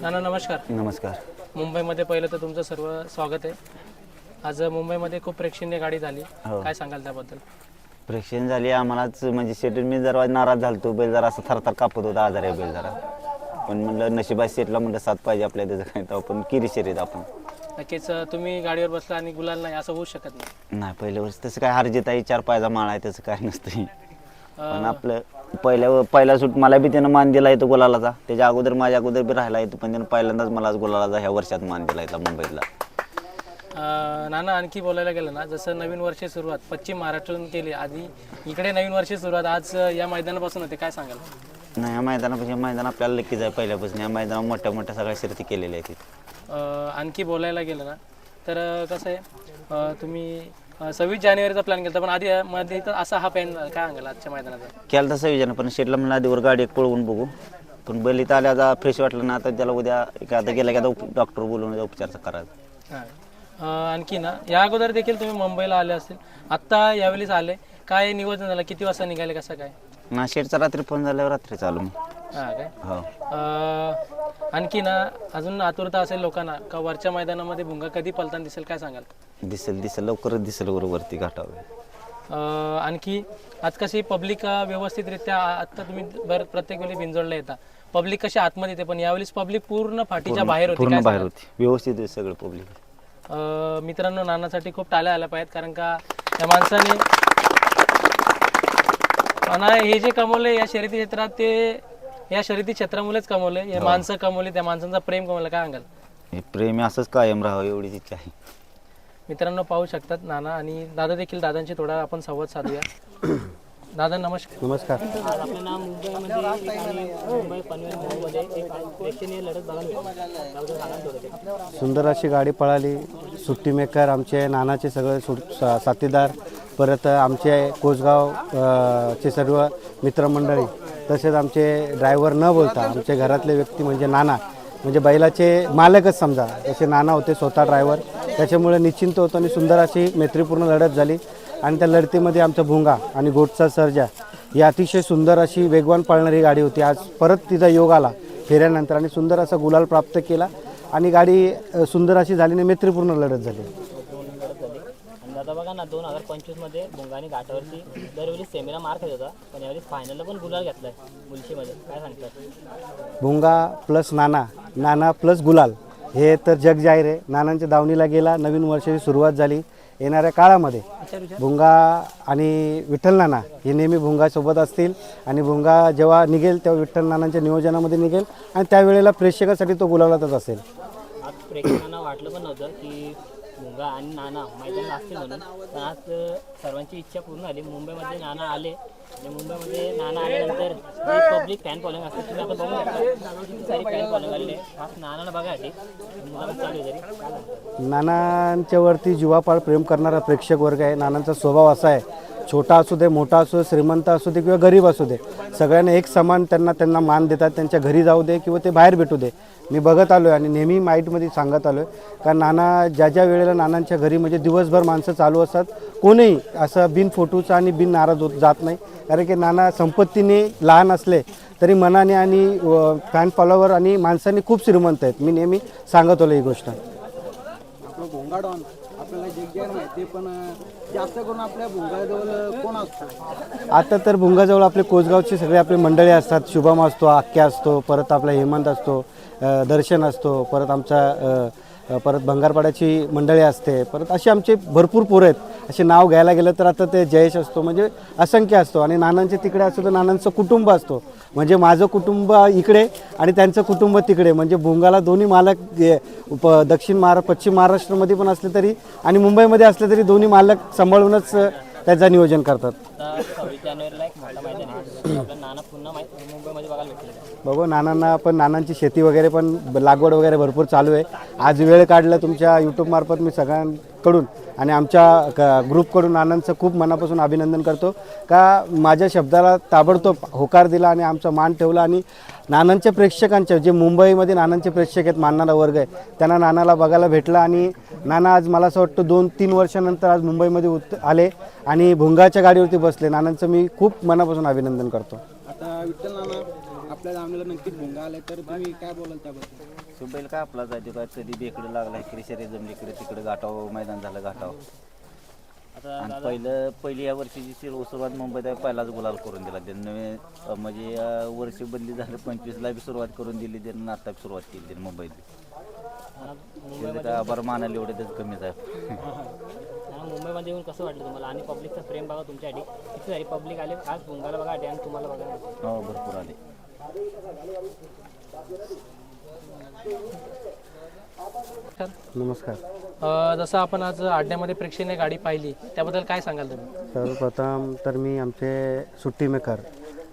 नाना नमस्कार. नमस्कार. मुंबईमध्ये पहिलं तर तुमचं सर्व स्वागत आहे. आज मुंबईमध्ये खूप प्रेक्षणीय गाडी झाली. हो. काय सांगाल त्याबद्दल? प्रेक्षण झाली. आम्हालाच म्हणजे शेटून मी जरा नाराज झालतो. बैल जरा असं थरथर कापत होता आजार आहे बैल जरा. पण म्हणलं नशिबात सेटला म्हणलं साथ पाहिजे आपल्या त्याचं काय तर आपण किरी शरीर आपण. नक्कीच अं, तुम्ही गाडीवर बसला आणि गुलाल नाही असं होऊ शकत नाही. नाही पहिल्या वर्षी तसं काय हारजीत आहे चार पायचा माळ आहे तसं काय नसतं पण आपलं पहिल्या पहिला सूट मला बी त्यानं मान दिला येतो गुलालाचा. त्याच्या अगोदर माझ्या अगोदर बी राहिला येतो पण त्यानं पहिल्यांदाच मला आज गुलालाचा ह्या वर्षात मान दिला येतो मुंबईतला. अं, नाना आणखी बोलायला गेलं ना जसं नवीन वर्षी सुरुवात पश्चिम महाराष्ट्रातून केली आधी इकडे नवीन वर्षी सुरुवात आज अं, या मैदानापासून होते काय सांगाल? नाही या मैदानापासून मैदान आपल्याला नक्कीच आहे पहिल्यापासून. या मैदानात मोठ्या मोठ्या सगळ्या शर्ती केलेल्या आहेत. अं, आणखी बोलायला गेलं ना तर अं, कसं आहे अं, तुम्ही सव्वीस जानेवारीचा प्लॅन केला पण आधी मध्ये तर असा हा प्लॅन काय सांगाल आजच्या मैदानाचा? केलं तसं विचार पण शेटला म्हणलं आधीवर गाडी एक पळवून बघू. पण बैल इथं आल्या फ्रेश वाटलं ना आता त्याला उद्या एक आता गेला की आता उप- डॉक्टर बोलवून उपचार करायचा. हां. अं, आणखी ना या अगोदर देखील तुम्ही मुंबईला आले असतील. आत्ता यावेळेस आले. काय नियोजन झालं? किती वाजता निघाले? कसं काय? ना शेटचा रात्री फोन झाल्यावर रात्री चालू मी हां काय? हो. अं, आणखी ना अजून आतुरता असेल लोकांना का वरच्या मैदानामध्ये भुंगा कधी पलताना दिसेल? काय सांगाल? दिसेल दिसेल लवकरच दिसेल वर वरती घाटावर. अं, आणखी आज कशी पब्लिक व्यवस्थितरित्या आता तुम्ही बरं प्रत्येक वेळी बिंजोडला येता. पब्लिक कशी आतमध्ये येते? पण यावेळेस पब्लिक पूर्ण फाटीच्या बाहेर होती पूर्ण काय बाहेर होती. व्यवस्थित आहे सगळं पब्लिक. अं, मित्रांनो नानासाठी खूप टाळ्या आल्या पाहिजेत कारण का त्या माणसाने नाना हे जे कमवले या शर्यती क्षेत्रात ते या शर्यती क्षेत्रामुळेच कमवले. हे माणसं कमवले त्या माणसांचा प्रेम कमवलं. काय सांगाल? हे प्रेम हे असंच कायम राहावं एवढीच इच्छा आहे. मित्रांनो पाहू शकतात नाना आणि दादा देखील दादांशी थोडा आपण संवाद साधूया. दादा नमस्कार. नमस्कार. आपलं नाव मुंबईमध्ये एक आणि मुंबई पनवेल भाऊमध्ये एक प्रेक्षणीय लढत बघायला सुंदर अशी गाडी पळाली. सुट्टी मेकर आमचे नानाचे सगळे सुट सा- साथीदार परत आमचे कोसगाव अ, चे सर्व मित्रमंडळी तसेच आमचे ड्रायव्हर न बोलता आमचे घरातले व्यक्ती म्हणजे नाना म्हणजे बैलाचे मालकच समजा तसे नाना होते स्वतः ड्रायव्हर त्याच्यामुळे निश्चिंत होतो आणि सुंदर अशी मैत्रीपूर्ण लढत झाली. आणि त्या लढतीमध्ये आमचा भुंगा आणि गोटचा सर्जा ही अतिशय सुंदर अशी वेगवान पळणारी गाडी होती. आज परत तिचा योग आला फेऱ्यानंतर आणि सुंदर असा गुलाल प्राप्त केला आणि गाडी सुंदर अशी झाली आणि मैत्रीपूर्ण लढत झाली. दादा बघा ना दोन हजार पंचवीसमध्ये भुंगाने घाटावरती दरवेळी सेमीला मार खात होता पण यावेळी फायनलला पण गुलाल घेतलाय मुलशीमध्ये काय सांगतात भुंगा प्लस नाना नाना प्लस गुलाल. हे तर जग जाहीर आहे. नानांच्या दावणीला गेला नवीन वर्षाची सुरुवात झाली. येणाऱ्या काळामध्ये भुंगा आणि विठ्ठल नाना हे नेहमी भुंगासोबत असतील. आणि भुंगा जेव्हा निघेल तेव्हा विठ्ठल नानांच्या नियोजनामध्ये निघेल. आणि त्यावेळेला प्रेक्षकासाठी तो गुलालातच असेल. आज प्रेक्षकांना वाटलं पण नव्हतं की दादा आणि नाना मैदानात असतील म्हणून. पण आज सर्वांची इच्छा पूर्ण झाली. मुंबईमध्ये नाना आले. आणि मुंबईमध्ये नाना आल्यानंतर पब्लिक फॅन फॉलोइंग असते. तुम्ही आता बघू शकता. किती सारी फॅन फॉलोइंग आलेली आहे. आज नानाला बघायसाठी मुलाला चालू आहे तरी काय सांगतात नानांच्यावरती जीवापाड प्रेम करणारा प्रेक्षक वर्ग आहे. नानांचा स्वभाव असा आहे. छोटा असू दे मोठा असू दे श्रीमंत असू दे किंवा गरीब असू दे सगळ्यांना एक समान त्यांना त्यांना मान देतात. त्यांच्या घरी जाऊ दे किंवा ते बाहेर भेटू दे. मी बघत आलो आहे आणि नेहमी माईटमध्ये सांगत आलो आहे का नाना ज्या ज्या वेळेला नानांच्या घरी म्हणजे दिवसभर माणसं चालू असतात कोणीही असं बिन फोटोचा आणि बिन नाराज होत जात नाही. कारण की नाना संपत्तीने लहान असले तरी मनाने आणि फॅन फॉलोवर आणि माणसांनी खूप श्रीमंत आहेत. मी नेहमी सांगत आलो ही गोष्ट. आपल्याला जे माहिती पण जास्त करून आपल्या भुंगाजवळ कोण असतो? आता तर भुंगाजवळ आपले कोसगावचे सगळे आपले मंडळी असतात. शुभम असतो आख्या असतो परत आपला हेमंत असतो दर्शन असतो परत आमचा परत भंगारपाड्याची मंडळी असते परत असे आमचे भरपूर पोरं आहेत. असे नाव घ्यायला गेलं तर आता ते जयेश असतो म्हणजे असंख्य असतो. आणि नानांचे तिकडे असतो तर नानांचं कुटुंब असतो. म्हणजे माझं कुटुंब इकडे आणि त्यांचं कुटुंब तिकडे. म्हणजे भोंगाला दोन्ही मालक उप दक्षिण महारा पश्चिम महाराष्ट्रामध्ये पण असले तरी आणि मुंबईमध्ये असले तरी दोन्ही मालक सांभाळूनच त्याचं नियोजन करतात. बघू नानांना पण नानांची शेती वगैरे पण लागवड वगैरे भरपूर चालू आहे. आज वेळ काढला तुमच्या यूट्यूबमार्फत मी सगळ्यांकडून आणि आमच्या क- ग्रुपकडून नानांचं खूप मनापासून अभिनंदन करतो. का माझ्या शब्दाला ताबडतोब होकार दिला आणि आमचा मान ठेवला आणि नानांच्या प्रेक्षकांच्या जे मुंबईमध्ये नानांचे प्रेक्षक आहेत मानणारा वर्ग आहे त्यांना नानाला बघायला भेटला आणि नाना आज मला असं वाटतं दोन तीन वर्षानंतर आज मुंबईमध्ये उत आले आणि भुंगाच्या गाडीवरती बसले. नानांचं मी खूप मनापासून अभिनंदन करतो. आता विठ्ठल नाना आपल्या दावणीला नक्कीच भोंगा आलाय तर तुम्ही काय बोलाल त्याबद्दल? तो बैल काय आपला जायचो काय? कधी बी इकडे लागला इकडे शरीर जमली इकडे तिकडे घाटाव मैदान झालं घाटाव. आता आणि पहिलं पहिली या वर्षीची सुरु- सुरुवात मुंबईत आहे, पहिलाच गुलाल करून दिला त्यांनी. नवे अं, म्हणजे अं, वर्ष बदली झालं पंचवीसला बी सुरुवात करून दिली त्यांनी आता बी सुरुवात केली त्यांनी मुंबईत. आता त्याचं काय आभार मानायला एवढे त्याचं कमीच आहे मुंबईमध्ये येऊन कसं वाटलं तुम्हाला? आणि पब्लिकचा प्रेम बघा तुमच्यासाठी. किती झाली पब्लिक आले आज भुंगाला बघा आणि तुम्हाला बघा. हो भरपूर आले. नमस्कार. अ, जसं आपण आज अड्ड्यामध्ये प्रेक्षणीय गाडी पाहिली त्याबद्दल काय सांगाल तुम्ही? सर्वप्रथम तर मी आमचे सुट्टी मेकर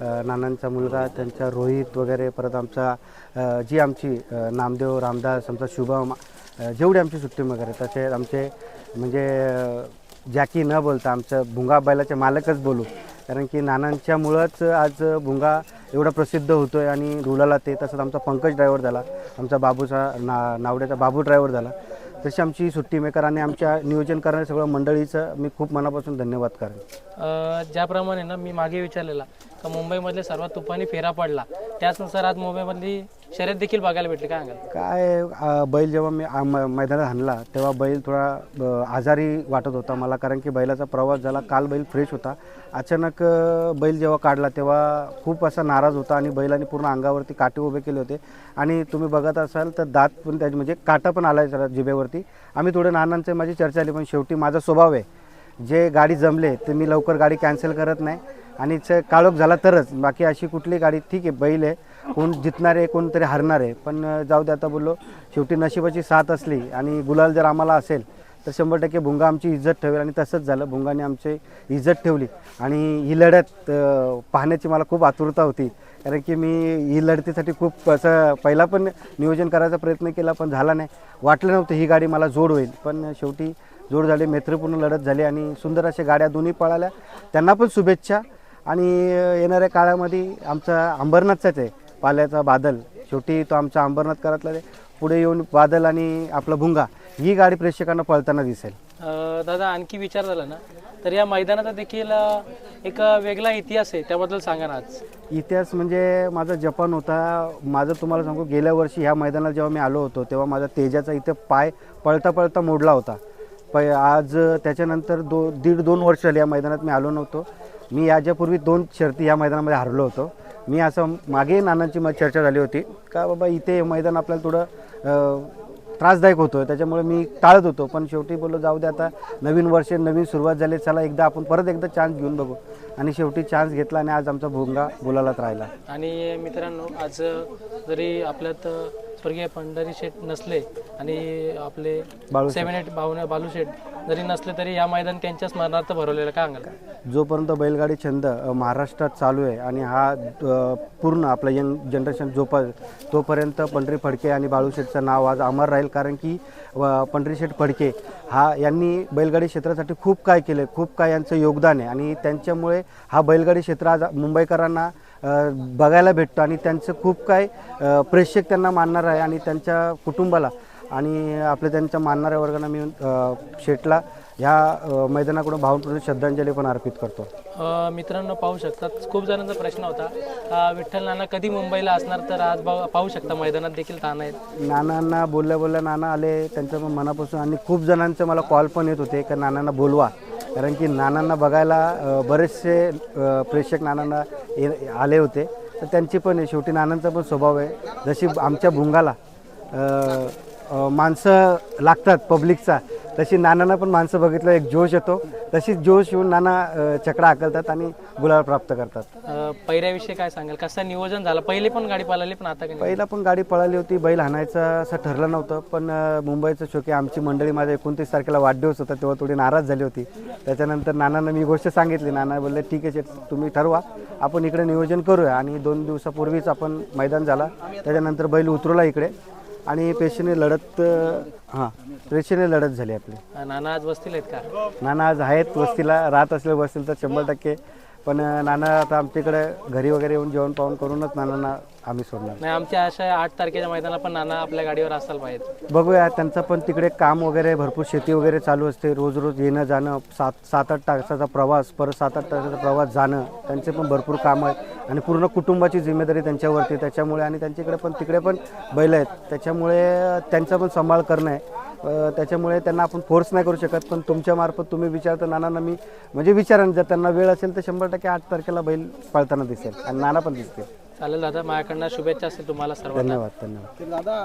अ, नानांचा मुलगा त्यांचा रोहित वगैरे परत आमचा अ, जी आमची अ, नामदेव रामदास आमचा शुभम अ, जेवढे आमचे सुट्टी मेकर आहेत तसे आमचे म्हणजे अ, जॅकी न बोलता आमचं भुंगा बैलाचे मालकच बोलू. कारण की नानांच्यामुळंच आज भुंगा एवढा प्रसिद्ध होतो आहे आणि रुलाला ते तसंच आमचा पंकज ड्रायव्हर झाला आमचा बाबूचा ना नावड्याचा बाबू ड्रायव्हर झाला. तशी आमची सुट्टी मेकर आणि आमच्या नियोजन करणाऱ्या सगळं मंडळीचं मी खूप मनापासून धन्यवाद करेन. ज्याप्रमाणे ना मी मागे विचारलेला का मुंबईमधले सर्वात तुफानी फेरा पडला. त्याचनुसार आज मुंबईमधली शर्यत देखील बघायला भेटली काय सांगाल? काय अ, बैल जेव्हा मी आ- म- मैदानात हाणला तेव्हा बैल थोडा अ, आजारी वाटत होता मला कारण की बैलाचा प्रवास झाला काल बैल फ्रेश होता. अचानक अ, बैल जेव्हा काढला तेव्हा खूप असा नाराज होता आणि बैलाने पूर्ण अंगावरती काटे उभे केले होते. आणि तुम्ही बघत असाल तर दात पण त्याचे म्हणजे काटा पण आला आहे जिभेवरती. आम्ही थोडे नानांचे माझी चर्चा आली पण शेवटी माझा स्वभाव आहे. जे गाडी जमले ते मी लवकर गाडी कॅन्सल करत नाही. आणि च काळोख झाला तरच. बाकी अशी कुठली गाडी ठीक आहे बैल आहे. कोण जितणार आहे कोणतरी हरणार. आहे पण जाऊ दे आता बोललो शेवटी नशिबाची साथ असली आणि गुलाल जर आम्हाला असेल तर शंभर टक्के भुंगा आमची इज्जत ठेवेल आणि तसंच झालं. भुंगाने आमची इज्जत ठेवली. आणि ही लढत पाहण्याची मला खूप आतुरता होती. कारण की मी ही लढतीसाठी खूप असं पहिला पण नियोजन करायचा प्रयत्न केला पण झाला नाही. वाटलं नव्हतं ही गाडी मला जोड होईल. पण शेवटी जोड झाली. मैत्रीपूर्ण लढत झाली आणि सुंदर अशा गाड्या दोन्ही पळाल्या. त्यांना पण शुभेच्छा. आणि येणाऱ्या काळामध्ये आमचा अंबरनाथचाच आहे. पाल्याचा बादल शेवटी तो आमचा अंबरनाथ करातला. पुढे येऊन बादल आणि आपला भुंगा ही गाडी प्रेक्षकांना पळताना दिसेल. दादा आणखी विचार झाला ना? तर या मैदानाचा देखील एक वेगळा इतिहास आहे त्याबद्दल सांगा ना आज. इतिहास म्हणजे माझा जपान होता. माझं तुम्हाला सांगू गेल्या वर्षी ह्या मैदानात जेव्हा मी आलो होतो तेव्हा माझा तेजाचा इथे पाय पळता पळता मोडला होता. पै आज त्याच्यानंतर दो दीड दोन वर्ष झाली या मैदानात मी आलो नव्हतो. मी याच्यापूर्वी दोन शर्ती या मैदानामध्ये हरलो होतो. मी असं मागे नानांची मग चर्चा झाली होती. का बाबा इथे मैदान आपल्याला थोडं त्रासदायक होतं त्याच्यामुळे मी टाळत होतो. पण शेवटी बोललो जाऊ दे आता. नवीन वर्ष नवीन सुरुवात झाली. चला एकदा आपण परत एकदा चान्स घेऊन बघू. आणि शेवटी चान्स घेतला आणि आज आमचा भोंगा बोलायलाच राहिला. आणि मित्रांनो आज जरी आपल्यात स्वर्गीय पंढरी शेठ नसले आणि आपले बाळू सेव्हन एट बालू शेठ जरी नसले तरी या मैदान त्यांच्या स्मरणार्थ भरवलेलं काय सांगाल जोपर्यंत बैलगाडी छंद महाराष्ट्रात चालू आहे आणि हा पूर्ण आपलं यंग जनरेशन जोपा तोपर्यंत पंढरी फडके आणि बाळूशेठचं नाव आज अमर राहील. कारण की व पंढरीशेठ फडके हा यांनी बैलगाडी क्षेत्रासाठी खूप काय केलं खूप काय यांचं योगदान आहे. आणि त्यांच्यामुळे हा बैलगाडी क्षेत्र आज मुंबईकरांना बघायला भेटतो आणि त्यांचं खूप काय प्रेक्षक त्यांना मानणार आहे आणि त्यांच्या कुटुंबाला आणि आपल्या त्यांच्या मानणाऱ्या वर्गांना मी शेटला शेठला ह्या मैदानाकडून भावपूर्ण श्रद्धांजली पण अर्पित करतो. मित्रांनो पाहू शकतात खूप जणांचा प्रश्न होता. विठ्ठल नाना कधी मुंबईला असणार तर आज पाहू शकता मैदानात देखील ताण आहेत. नानांना बोलल्या बोलल्या नाना आले त्यांच्या पण मनापासून आणि खूप जणांचे मला कॉल पण येत होते का नानांना बोलवा. कारण की नानांना बघायला बरेचसे प्रेक्षक नानांना आले होते. तर त्यांची पण आहे. शेवटी नानांचा पण स्वभाव आहे. जशी आमच्या भुंगाला माणसं लागतात पब्लिकचा तशी नानांना पण माणसं बघितलं एक जोश येतो. तशीच जोश येऊन नाना चकडा हाकलतात आणि गुलाल प्राप्त करतात. अ, पहिऱ्याविषयी काय सांगाल? कसं नियोजन झालं? पहिले पण गाडी पळाली पण आता पहिला पण गाडी पळाली होती. बैल हाणायचं असं ठरलं नव्हतं पण मुंबईचं शोकी आमची मंडळी माझ्या एकोणतीस तारखेला वाढदिवस होता तेव्हा थोडी नाराज झाली होती. त्याच्यानंतर नानांना मी गोष्ट सांगितली. नाना बोलले ठीक आहे तुम्ही ठरवा. आपण इकडे नियोजन करूया. आणि दोन दिवसापूर्वीच आपण मैदान झाला. त्याच्यानंतर बैल उतरवला इकडे. आणि पेशीने लढत हां पेशीने लढत झाली आपली. नाना आज बसतील आहेत का? नाना आज आहेत वस्तीला राहत असले वस्तील तर शंभर टक्के पण नाना आता आमच्याकडे घरी वगैरे येऊन जेवण पाहून करूनच नानांना आम्ही सोडणार. नाही आमची आशा आहे आठ तारखेच्या मैदानाला पण नाना आपल्या गाडीवर असायला पाहिजे. बघूया त्यांचं पण तिकडे काम वगैरे भरपूर शेती वगैरे चालू असते. रोज रोज येणं जाणं सात सात आठ तासाचा प्रवास परत सात आठ तासाचा प्रवास जाणं त्यांचे पण भरपूर काम आहेत. आणि पूर्ण कुटुंबाची जिम्मेदारी त्यांच्यावरती त्याच्यामुळे आणि त्यांच्याकडे पण तिकडे पण बैल आहेत. त्याच्यामुळे त्यांचा पण सांभाळ करणं आहे. त्याच्यामुळे त्यांना आपण फोर्स नाही करू शकत पण तुमच्या मार्फत तुम्ही विचारता नानांना मी म्हणजे विचारेन जर त्यांना वेळ असेल तर शंभर टक्के आठ तारखेला बैल पळताना दिसेल. आणि नाना पण दिसतील. चालेल दादा माझ्याकडनं शुभेच्छा असतील तुम्हाला सर्वांना. धन्यवाद धन्यवाद. दादा